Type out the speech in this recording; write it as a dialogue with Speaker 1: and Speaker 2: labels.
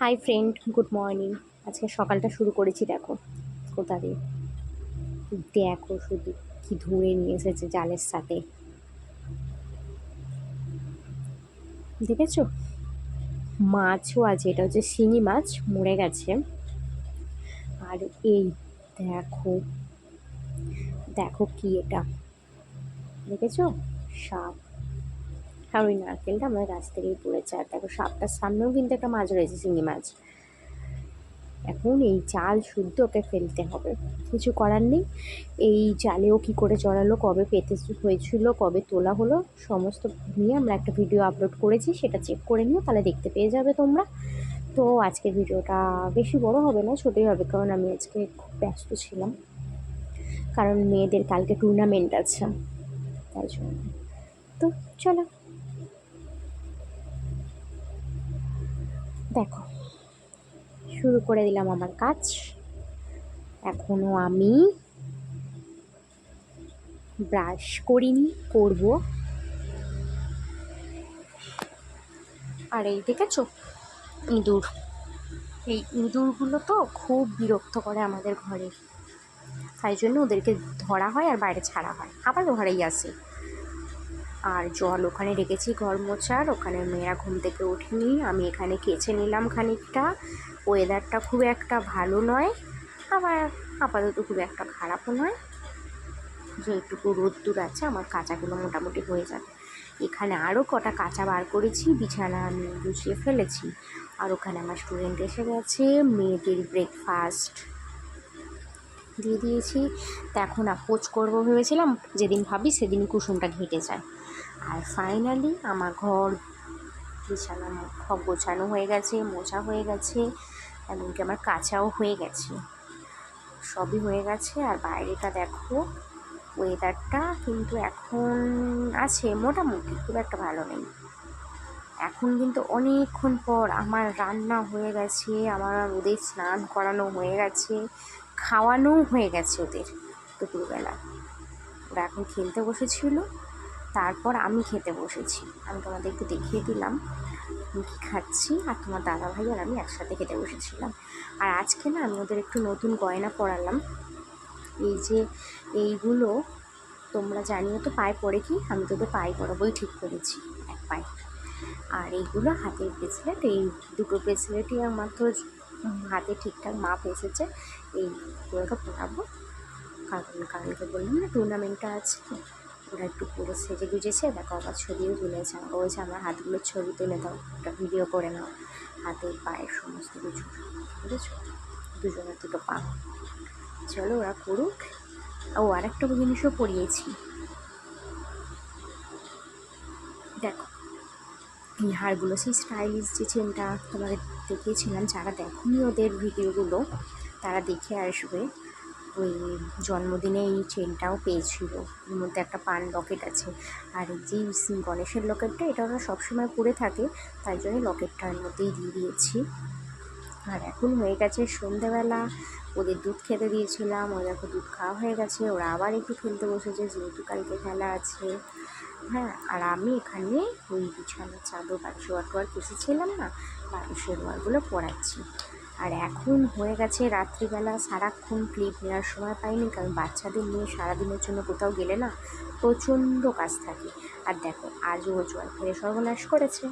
Speaker 1: Hi friend good morning আজকে সকালটা শুরু করেছি, দেখো। কোথা দিয়ে? দেখো শুধু কি ধরে নিয়ে এসেছে জালের সাথে। দেখেছ? মাছও আছে, এটা হচ্ছে শিঙি মাছ, মরে গেছে। আর এই দেখো দেখো কি এটা। দেখেছ? সাপ। আর ওই নারকেলটা আমার গাছ থেকেই পড়েছে। আর দেখো, সাপটার সামনেও কিন্তু একটা মাছ রয়েছে চিংড়ি মাছ। এখন এই জাল শুদ্ধ ওকে ফেলতে হবে। কিছু করার নেই। এই জালেও কি করে চড়ালো, কবে পেতে হয়েছিল, কবে তোলা হলো, সমস্ত নিয়ে আমরা একটা ভিডিও আপলোড করেছি, সেটা চেক করে নিও, তাহলে দেখতে পেয়ে যাবে তোমরা। তো আজকের ভিডিওটা বেশি বড় হবে না, ছোটোই হবে, কারণ আমি আজকে খুব ব্যস্ত ছিলাম। কারণ মেয়েদের কালকে টুর্নামেন্ট আছে, তাই জন্য। তো চলো। দেখো। শুরু করে দিলাম আমার কাজ। এখনও আমি ব্রাশ করিনি, করব। আর এই দেখেছ, ইঁদুর। এই ইঁদুরগুলো তো খুব বিরক্ত করে আমাদের ঘরে। তাই জন্য ওদেরকে ধরা হয় আর বাইরে ছাড়া হয়। আবার ঘরেই আসে আর জল ওখানে রেখেছি ঘর মোছার, ওখানে মেয়েরা ঘুম থেকে ওঠেনি আমি এখানে কেচে নিলাম খানিকটা। ওয়েদারটা খুব একটা ভালো নয়, আবার আপাতত খুব একটা খারাপও নয়। যেটুকু রোদ্দুর আছে, আমার কাঁচাগুলো মোটামুটি হয়ে যাবে। এখানে আরও কটা কাঁচা বার করেছি, বিছানা আমি গুছিয়ে ফেলেছি। আর ওখানে আমার স্টুডেন্ট এসে গেছে, মেয়েদের ব্রেকফাস্ট দিয়ে দিয়েছি। তো এখন আপোচ করব ভেবেছিলাম, যেদিন ভাবি সেদিন কুসুমটা ঘেটে যায়। আর ফাইনালি আমার ঘর বিছানা সব গোছানো হয়ে গেছে, মোছা হয়ে গেছে, এমনকি আমার কাঁচাও হয়ে গেছে। সবই হয়ে গেছে আর বাইরেটা দেখো ওয়েদারটা কিন্তু এখন আছে মোটামুটি, খুব একটা ভালো নেই। এখন কিন্তু অনেকক্ষণ পর আমার রান্না হয়ে গেছে, আমার ওদের স্নান করানো হয়ে গেছে, খাওয়ানোও হয়ে গেছে ওদের দুপুরবেলা। ওরা এখন খেলতে বসেছিল। তারপর আমি খেতে বসেছি। আমি তোমাদেরকে দেখিয়ে দিলাম আমি কী খাচ্ছি আর তোমার দাদা ভাই আর আমি একসাথে খেতে বসেছিলাম। আর আজকে না আমি ওদের একটু নতুন গয়না পরালাম। এই যে এইগুলো তোমরা জানিও তো পায়ে পড়ে কি? আমি তোদের পায়ে পরাবোই ঠিক করেছি, এক পায়ে। আর এইগুলো হাতের ব্রেসলেট এই দুটো ব্রেসলেটই আমার তো হাতে ঠিকঠাক মাপ এসেছে। এইগুলোকে পরাবো। কারণ কারণকে বললাম না টুর্নামেন্টটা আছে। ওরা একটু পুরো সেজে গুজেছে, দেখো আবার ছবিও তুলেছে। আমাকে বলছে, আমার হাতগুলোর ছবি তুলে দাও, একটা ভিডিও করে নাও। হাতের পায়ের সমস্ত কিছু। বুঝেছ? দুজনের দুটো পা। চলো ওরা করুক। ও আর একটা জিনিসও পরিয়েছি। দেখো, এই হারগুলো সেই স্টাইলিশ যে চেনটা তোমাদের দেখিয়েছিলাম, যারা দেখনি ওদের ভিডিওগুলো তারা দেখে আসবে। ওই জন্মদিনে এই চেনটাও পেয়েছিল। এর মধ্যে একটা পান লকেট আছে। আর যে গণেশের লকেটটা এটা ওরা সবসময় পরে থাকে। তাই জন্য লকেটটার মধ্যেই দিয়ে দিয়েছি। আর এখন হয়ে গেছে সন্ধেবেলা। ওদের দুধ খেতে দিয়েছিলাম। ওরা দেখো দুধ খাওয়া হয়ে গেছে। ওরা আবার একটু খেলতে বসেছে, যেহেতু কালকে খেলা আছে। হ্যাঁ আর আমি এখানে ওই বিছানার চাদর, বালিশ ওয়ার কেসেছিলাম না, বালিশের ওয়ারগুলো পড়াচ্ছি আর এখন হয়ে গেছে রাত্রিবেলা, সারাক্ষণ ক্লিপ নেওয়ার সময় পাইনি, কারণ বাচ্চাদের নিয়ে সারাদিনের জন্য কোথাও গেলে না প্রচণ্ড কাজ থাকে। আর দেখো, আজও জল ফেলে সর্বনাশ করেছে।